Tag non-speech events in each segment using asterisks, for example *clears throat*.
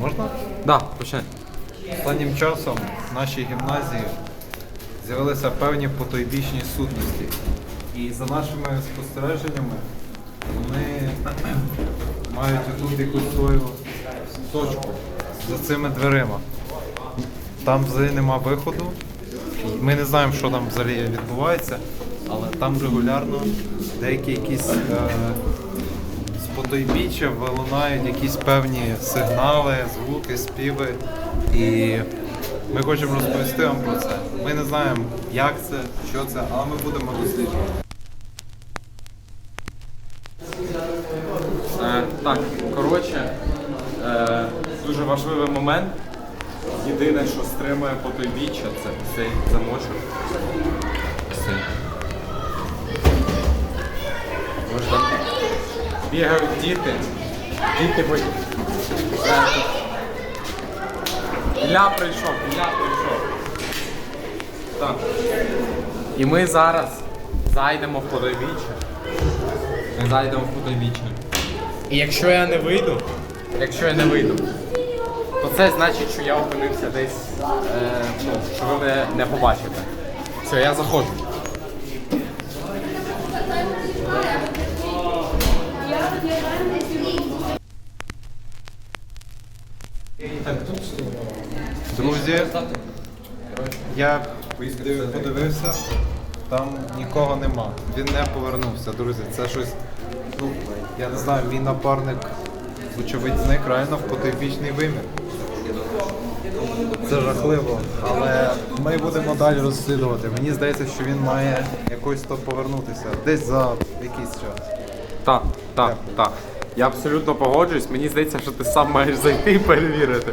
Можна? Да, починай. Останнім часом в нашій гімназії з'явилися певні потойбічні сутності. І за нашими спостереженнями вони *clears throat* мають отут якусь свою точку за цими дверима. Там взагалі нема виходу. Ми не знаємо, що там взагалі відбувається, але там регулярно деякі якісь е, потойбіччя вилунають якісь певні сигнали, звуки, співи. І ми хочемо розповісти вам про це. Ми не знаємо, як це, що це, але ми будемо досліджувати. Е, так, коротше, е, дуже важливий момент. Єдине, що стримує потойбіччя, це цей замочок. Бігають діти. Діти бо... Ілля прийшов, Ілля прийшов. Так. І ми зараз зайдемо в потойбіччя. Ми зайдемо в потойбіччя. І якщо я не вийду, якщо я не вийду, то це значить, що я опинився десь, е, ну, що ви мене не побачите. Все, я заходжу. Друзі, я подивився, там нікого нема. Він не повернувся, друзі. Це щось, ну, я не знаю, мій напарник, вочевидь, зник реально в потойбічний вимір. Це жахливо, але ми будемо далі розслідувати. Мені здається, що він має якось то повернутися десь за якийсь час. Так, так, так. Я абсолютно погоджуюсь. Мені здається, що ти сам маєш зайти і перевірити.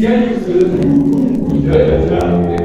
Yang disebut.